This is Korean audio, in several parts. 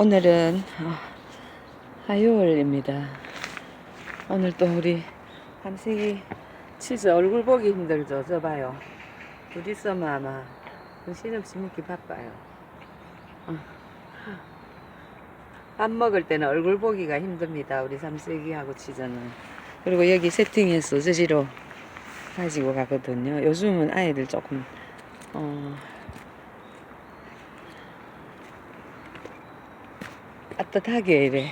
오늘은 어, 화요일입니다. 오늘 또 우리 삼식이 치즈 얼굴 보기 힘들죠. 저 봐요. 둘 있으면 아마 정신없이 먹기 바빠요. 어. 밥 먹을 때는 얼굴 보기가 힘듭니다. 우리 삼식이하고 치즈는. 그리고 여기 세팅해서 저지로 가지고 가거든요. 요즘은 아이들 조금 어, 따뜻하게 이래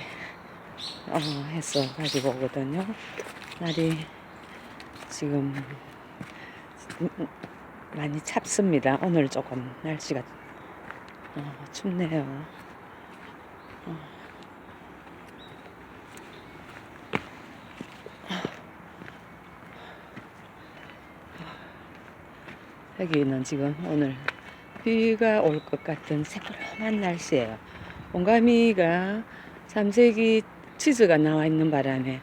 어, 해서 가지고 오거든요. 날이 지금 음, 많이 찹습니다. 오늘 조금 날씨가 어, 춥네요. 어. 여기는 지금 오늘 비가 올 것 같은 새푸름한 날씨예요. 온가미가 삼색이 치즈가 나와 있는 바람에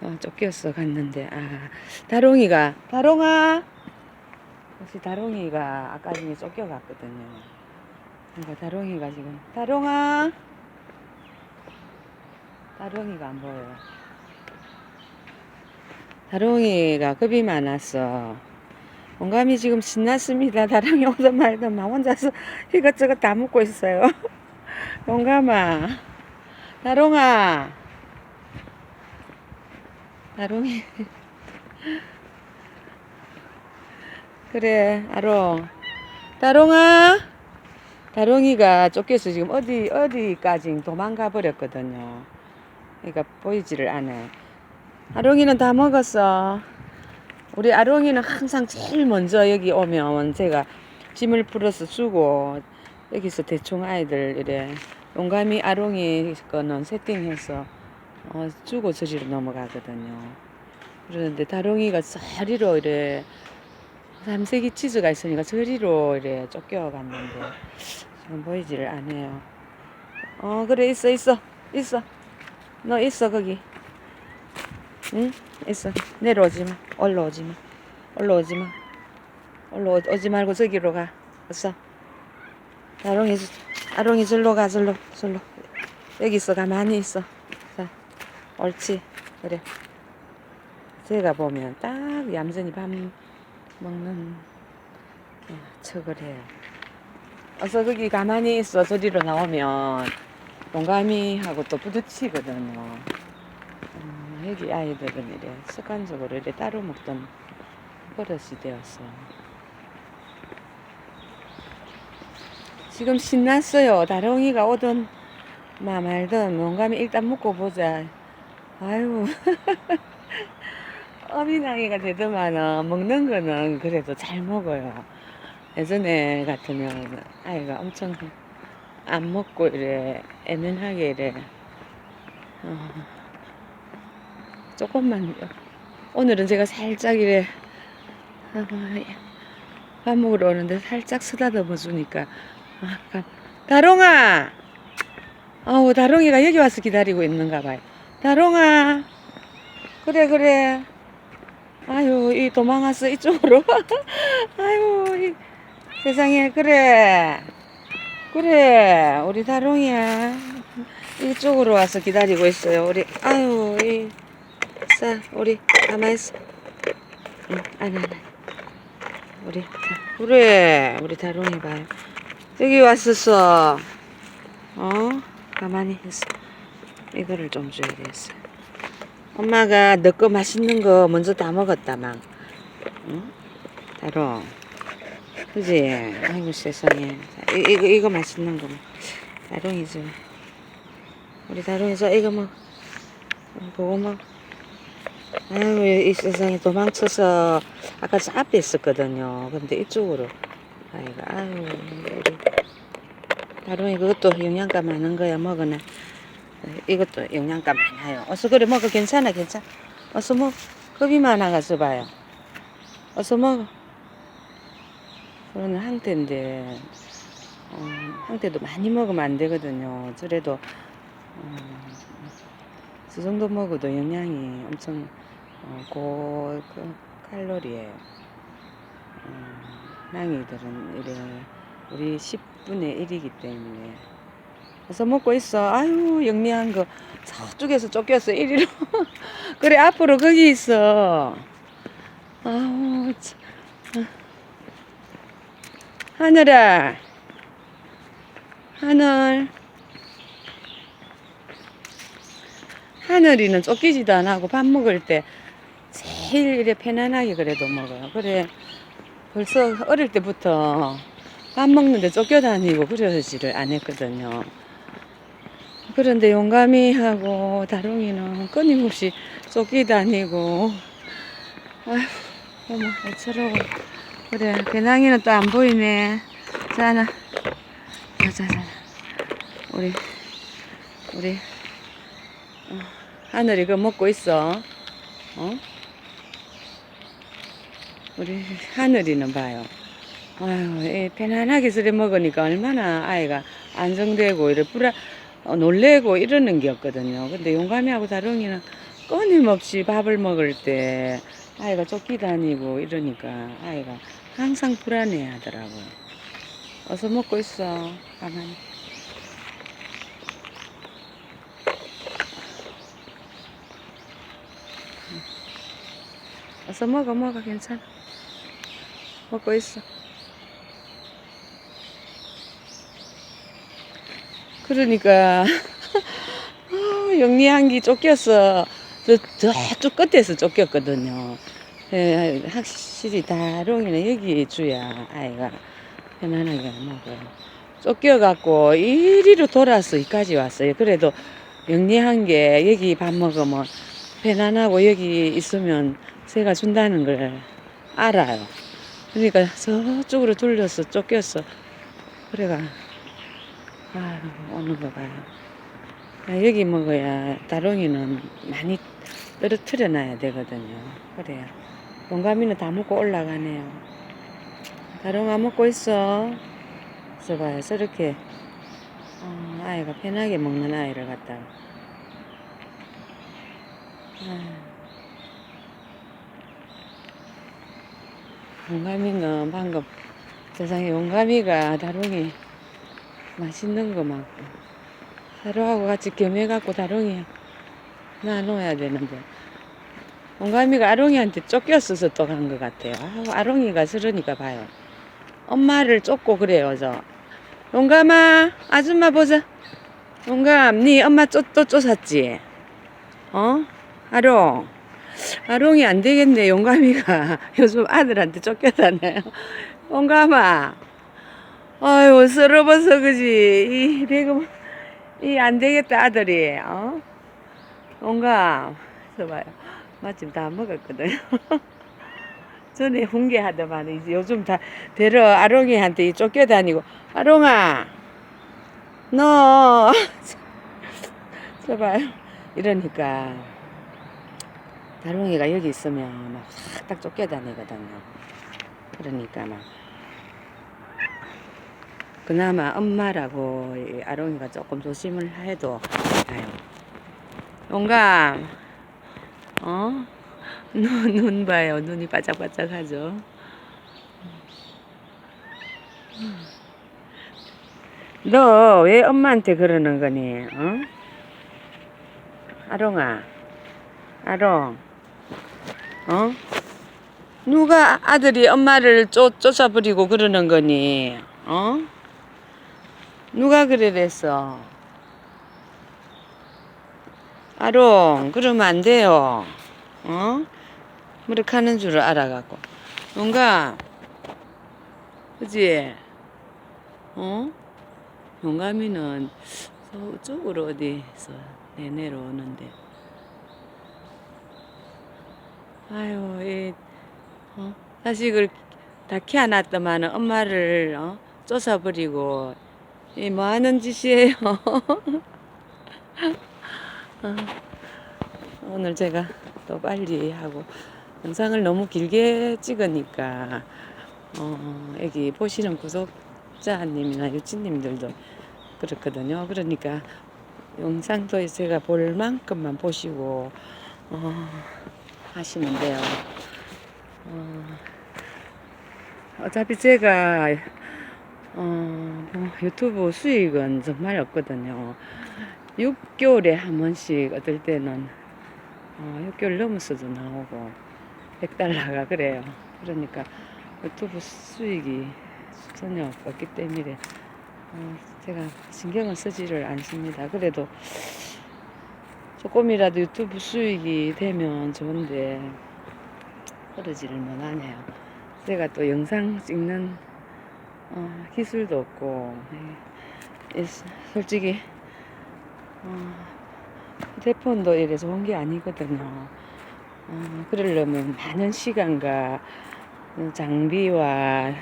어, 쫓겨서 갔는데 아 다롱이가 다롱아 혹시 다롱이가 아까 전에 쫓겨갔거든요. 그러니까 다롱이가 지금 다롱아 다롱이가 안 보여요. 다롱이가 겁이 많았어. 온감이 지금 신났습니다. 다랑이 오든 말든 막 혼자서 이것저것 다 먹고 있어요. 용감아, 다롱아, 다롱이. 그래, 아롱. 다롱아, 다롱이가 쫓겨서 지금 어디, 어디까지 도망가 버렸거든요. 그러니까 보이지를 않아요. 아롱이는 다 먹었어. 우리 아롱이는 항상 제일 먼저 여기 오면 제가 짐을 풀어서 주고 여기서 대충 아이들 이래. 용감이 아롱이 거는 세팅해서 어, 주고 저리로 넘어가거든요. 그러는데 다롱이가 저리로 이래. 삼색이 치즈가 있으니까 저리로 이래 쫓겨갔는데 지금 보이지를 않아요. 어 그래 있어 있어 있어. 너 있어 거기. 응? 있어. 내려오지 마. 올라오지 마. 올라오지 마. 올라오지 말고 저기로 가. 어서 아롱이 아롱이 절로 가 절로 절로. 여기 있어 가만히 있어. 자 옳지. 그래. 제가 보면 딱 얌전히 밥 먹는 어, 척을 해요. 어서 거기 가만히 있어. 저리로 나오면 동감이하고 또 부딪히거든요. 음, 여기 아이들은 이래 습관적으로 이래 따로 먹던 버릇이 되었어 지금 신났어요. 다롱이가 오든 마 말든 뭔가면 일단 먹고 보자. 아유 어미나이가 되더만은 먹는 거는 그래도 잘 먹어요. 예전에 같으면 아이가 엄청 안 먹고 이래 애면하게 이래 어, 조금만 오늘은 제가 살짝 이래 어, 밥 먹으러 오는데 살짝 쓰다듬어 주니까 다롱아. 아우 다롱이가 여기 와서 기다리고 있는가 봐요. 다롱아. 그래 그래. 아유 이 도망왔어 이쪽으로. 아유 이 세상에 그래. 그래 우리 다롱이야. 이쪽으로 와서 기다리고 있어요 우리. 아유 이 자 우리 가만히 있어. 응 아니 아니. 우리 자, 그래 우리 다롱이 봐요 여기 왔었어. 어? 가만히 있어. 이거를 좀 줘야 되겠어. 엄마가 너 거 맛있는 거 먼저 다 먹었다 막. 응? 다롱 그지? 아이고 세상에. 자, 이, 이거 이거 맛있는 거. 다롱이 줘 우리 다롱이 줘 이거 먹. 보고 먹. 아이고 이 세상에 도망쳐서 아까 저 앞에 있었거든요. 근데 이쪽으로. 아이고 아유 다롱이 그것도 영양가 많은 거야 먹으나. 이것도 영양가 많아요. 어서 그래 먹어. 괜찮아 괜찮아. 어서 먹어. 겁이 많아가서 봐요. 어서 먹어. 그거는 항태인데 어, 항태도 많이 먹으면 안 되거든요. 그래도 어, 그 정도 먹어도 영양이 엄청 어, 고 그 칼로리예요 어, 낭이들은 이래 우리 10 분의 1이기 때문에 어서 먹고 있어. 아유, 영리한 거. 저쪽에서 쫓겼어, 이리로. 그래, 앞으로 거기 있어. 아우, 참. 아. 하늘아. 하늘. 하늘이는 쫓기지도 안 하고 밥 먹을 때 제일 이래 편안하게 그래도 먹어요. 그래. 벌써 어릴 때부터 밥 먹는데 쫓겨다니고 그러지를 안 했거든요. 그런데 용감이하고 다롱이는 끊임없이 쫓기다니고. 아휴 어머 애처로워. 그래 배낭이는 또 안 보이네. 자나. 자자자. 우리 우리 어, 하늘이 그거 먹고 있어. 어? 우리 하늘이는 봐요 아유, 이 편안하게 쓰려 먹으니까 얼마나 아이가 안정되고 이래 불안 어, 놀래고 이러는 게 없거든요. 근데 용감이하고 다롱이는 끊임없이 밥을 먹을 때 아이가 쫓기다니고 이러니까 아이가 항상 불안해 하더라고요. 어서 먹고 있어. 가만히. 어서 먹어, 먹어. 괜찮아. 먹고 있어. 그러니까 아, 영리한기 쫓겼어. 저 저쪽 끝에서 쫓겼거든요. 예, 확실히 다롱이는 여기 주야 아이가 편안하게 먹어요. 쫓겨갖고 이리로 돌아서 여기까지 왔어요. 그래도 영리한 게 여기 밥 먹으면 편안하고 여기 있으면 새가 준다는 걸 알아요. 그러니까 저쪽으로 돌려서 쫓겼어. 그래가 아유, 오는 거 봐요. 아, 여기 먹어야 다롱이는 많이 떨어뜨려 놔야 되거든요. 그래요. 용감이는 다 먹고 올라가네요. 다롱아 먹고 있어. 그래서 봐요. 저렇게 어, 아이가 편하게 먹는 아이를 갖다가 아유. 용감이는 방금 세상에 용감이가 다롱이 맛있는 거막 하루하고 같이 겸해갖고 다롱이 놔놓아야 되는데 용감이가 아롱이한테 쫓겼어서 또 간 것 같아요. 아, 아롱이가 싫으니까 봐요. 엄마를 쫓고 그래요 저. 용감아 아줌마 보자. 용감 네 엄마 쫓, 또 쫓았지? 어? 아롱 아롱이 안 되겠네 용감이가 요즘 아들한테 쫓겨다녀요. 용감아 아유, 서러워서 그지. 이, 배금, 이, 안 되겠다, 아들이. 어? 온가, 서봐요. 마침 다 먹었거든. 전에 훈계하더만, 이제 요즘 다, 데려 아롱이한테 이 쫓겨다니고, 아롱아, 너, 서봐요. 이러니까, 다롱이가 여기 있으면 막싹 쫓겨다니거든요. 그러니까 막, 그나마 엄마라고 이 아롱이가 조금 조심을 해도 아유 용감 어? 눈, 눈 봐요 눈이 바짝바짝하죠 너 왜 엄마한테 그러는 거니 어? 아롱아 아롱 어? 누가 아들이 엄마를 쫓, 쫓아버리고 그러는 거니 어? 누가 그래랬어? 아롱, 그러면 안 돼요. 어? 그렇게 하는 줄 알아갖고. 용감, 그지? 어? 용감이는 저쪽으로 어디서 내내려 오는데. 아유, 이, 어? 자식을 다 키워놨더만은 엄마를, 어? 쫓아버리고, 이 뭐 하는 짓이에요? 어, 오늘 제가 또 빨리 하고 영상을 너무 길게 찍으니까 어, 여기 보시는 구독자님이나 유치님들도 그렇거든요. 그러니까 영상도 제가 볼 만큼만 보시고 어, 하시면 돼요. 어, 어차피 제가 어, 뭐 유튜브 수익은 정말 없거든요. 6개월에 한 번씩 어떨 때는 어, 6개월 넘어서도 나오고 100달러가 그래요. 그러니까 유튜브 수익이 전혀 없기 때문에 어, 제가 신경을 쓰지를 않습니다. 그래도 조금이라도 유튜브 수익이 되면 좋은데 그러지를 못하네요. 제가 또 영상 찍는 어, 기술도 없고 예, 예, 솔직히 어, 휴대폰도 이래 좋은 게 아니거든요. 어, 그러려면 많은 시간과 장비와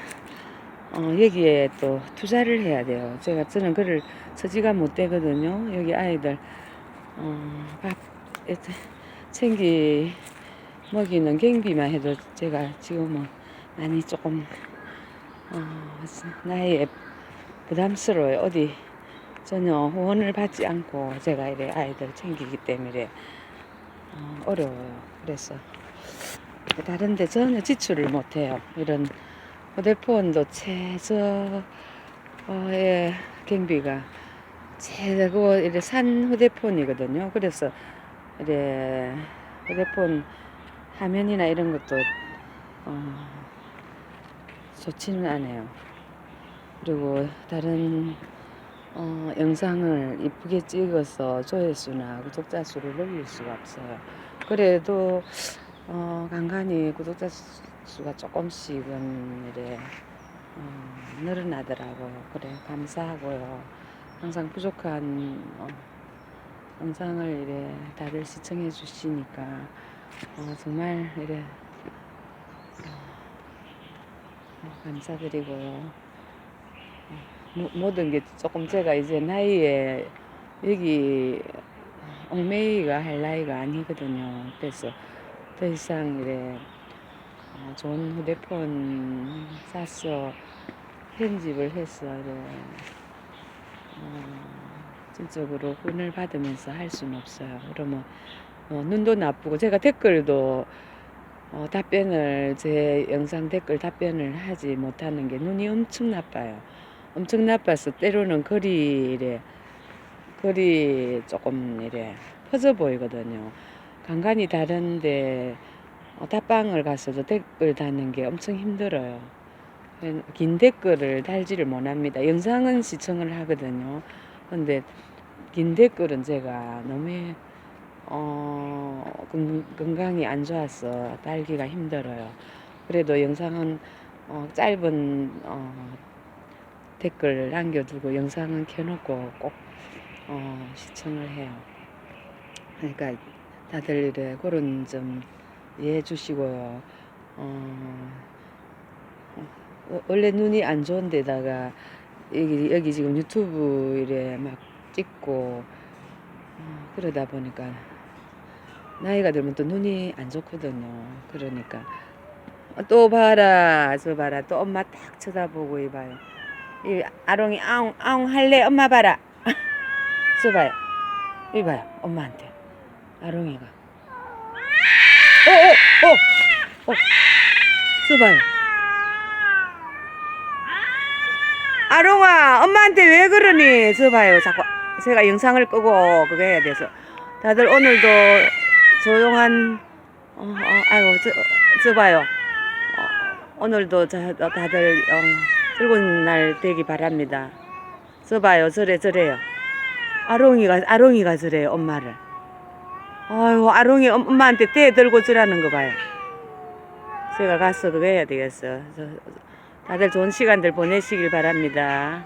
어, 여기에 또 투자를 해야 돼요. 제가 저는 그를 처지가 못 되거든요. 여기 아이들 어, 밥 챙기 먹이는 경비만 해도 제가 지금은 많이 조금 어, 나이에 부담스러워요. 어디 전혀 후원을 받지 않고 제가 이래 아이들 챙기기 때문에 어, 어려워요. 그래서 다른데 전혀 지출을 못해요. 이런 휴대폰도 최저의 경비가 최고 이래 산 휴대폰이거든요. 그래서 이래 휴대폰 화면이나 이런 것도 어, 좋지는 않아요. 그리고 다른 어, 영상을 이쁘게 찍어서 조회수나 구독자 수를 늘릴 수가 없어요. 그래도 어, 간간히 구독자 수- 수가 조금씩은 이래 어, 늘어나더라고요. 그래 감사하고요. 항상 부족한 어, 영상을 이래 다들 시청해 주시니까 어, 정말 이래 어, 감사드리고요. 모- 모든 게 조금 제가 이제 나이에 여기 얽매이가 할 나이가 아니거든요. 그래서 더 이상 이래 어, 좋은 휴대폰 사서 편집을 해서 이래 어, 전적으로 혼을 받으면서 할 수는 없어요. 그러면 어, 눈도 나쁘고 제가 댓글도 어, 답변을 제 영상 댓글 답변을 하지 못하는 게 눈이 엄청 나빠요. 엄청 나빠서 때로는 글이 이래 글이 조금 이래 퍼져 보이거든요. 간간히 다른데 어, 답방을 가서도 댓글 다는 게 엄청 힘들어요. 그긴 댓글을 달지를 못합니다. 영상은 시청을 하거든요. 근데 긴 댓글은 제가 너무 어, 건- 건강이 안 좋아서 달기가 힘들어요. 그래도 영상은 어, 짧은 어, 댓글 남겨두고 영상은 켜놓고 꼭 어, 시청을 해요. 그러니까 다들 이래 그런 점 이해해 주시고요. 어, 어, 원래 눈이 안 좋은 데다가 여기, 여기 지금 유튜브 이래 막 찍고 어, 그러다 보니까 나이가 들면 또 눈이 안 좋거든요. 그러니까 어, 또 봐라 저 봐라 또 엄마 딱 쳐다보고 이봐요. 이 아롱이 아웅 아웅 할래 엄마 봐라. 저 봐요. 이봐요 엄마한테 아롱이가. 어어어 어, 어. 저 봐요. 아롱아 엄마한테 왜 그러니? 저 봐요 자꾸 제가 영상을 끄고 그거 해야 돼서 다들 오늘도 조용한 어, 어 아이고 저, 저 봐요. 어, 오늘도 자, 다들 어, 즐거운 날 되기 바랍니다. 저 봐요. 저래 저래요. 아롱이가 아롱이가 저래요 엄마를. 아이고 아롱이 엄- 엄마한테 떼 들고 저라는 거 봐요. 제가 가서 그거 해야 되겠어. 저, 다들 좋은 시간들 보내시길 바랍니다.